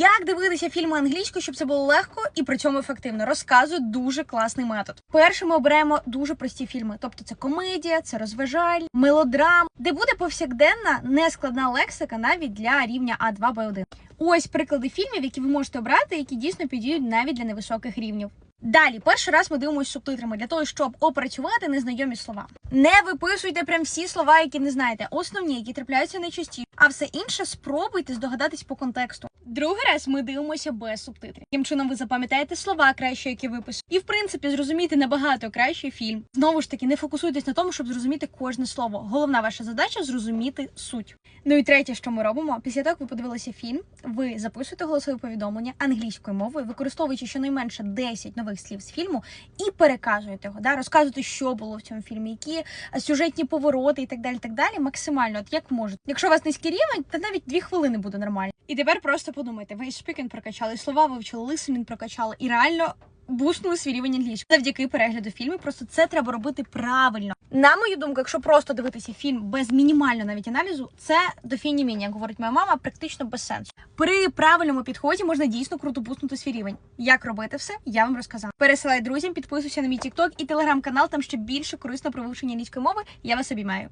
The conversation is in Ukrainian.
Як дивитися фільми англійською, щоб це було легко і при цьому ефективно? Розказую дуже класний метод. Перше, ми оберемо дуже прості фільми, тобто це комедія, це розважаль, мелодрам, де буде повсякденна нескладна лексика навіть для рівня А2 Б1. Ось приклади фільмів, які ви можете обрати, які дійсно підійдуть навіть для невисоких рівнів. Далі, перший раз ми дивимося субтитрами для того, щоб опрацювати незнайомі слова. Не виписуйте прям всі слова, які не знаєте, основні, які трапляються найчастіше, а все інше спробуйте здогадатись по контексту. Другий раз ми дивимося без субтитрів. Таким чином ви запам'ятаєте слова краще, які виписують. І в принципі зрозуміти набагато краще фільм. Знову ж таки, не фокусуйтесь на тому, щоб зрозуміти кожне слово. Головна ваша задача зрозуміти суть. Ну і третє, що ми робимо, після того, як ви подивилися фільм, ви записуєте голосове повідомлення англійською мовою, використовуючи щонайменше 10 нових слів з фільму, і переказуєте його. Да? Розказуєте, що було в цьому фільмі, які е, сюжетні повороти і так далі. так далі, Максимально, от як можете. Якщо у вас низький рівень, то навіть дві хвилини буде нормально. І тепер просто подумайте: ви спікінг прокачали, слова вивчили, лисенінг прокачали, і реально. Буснули свій рівень англійської завдяки перегляду фільму. Просто це треба робити правильно. На мою думку, якщо просто дивитися фільм без мінімального навіть аналізу, це до фіні міні, як говорить моя мама, практично без сенсу. При правильному підході можна дійсно круто буснути свій рівень. Як робити все, я вам розказала. Пересилай друзям, підписуйся на мій TikTok і телеграм-канал, там ще більше корисно про вивчення англійської мови. Я вас обіймаю.